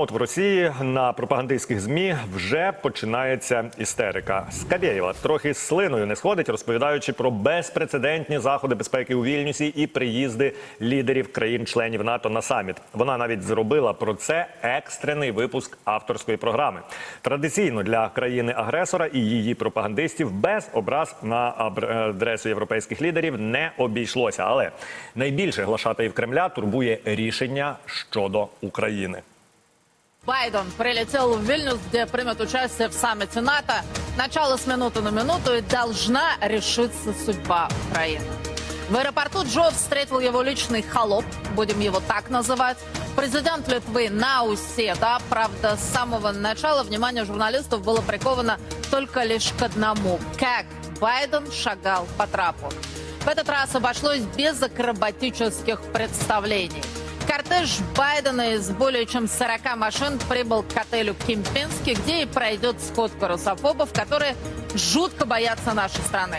От в Росії на пропагандистських змі вже починається істерика. Скабєєва трохи слиною не сходить, розповідаючи про безпрецедентні заходи безпеки у Вільнюсі і приїзди лідерів країн-членів НАТО на саміт. Вона навіть зробила про це екстрений випуск авторської програми. Традиційно для країни-агресора і її пропагандистів без образ на адресу європейських лідерів не обійшлося. Але найбільше глашатаїв Кремля турбує рішення щодо України. Байден прилетел в Вильнюс, где примет участие в саммите НАТО. Начало с минуты на минуту и должна решиться судьба Украины. В аэропорту Джо встретил его личный холоп, будем его так называть. Президент Литвы Науседа. Правда, с самого начала внимание журналистов было приковано только лишь к одному. Как Байден шагал по трапу. В этот раз обошлось без акробатических представлений. Кортеж Байдена из более чем 40 машин прибыл к отелю Кемпински, где и пройдет сходка русофобов, которые жутко боятся нашей страны.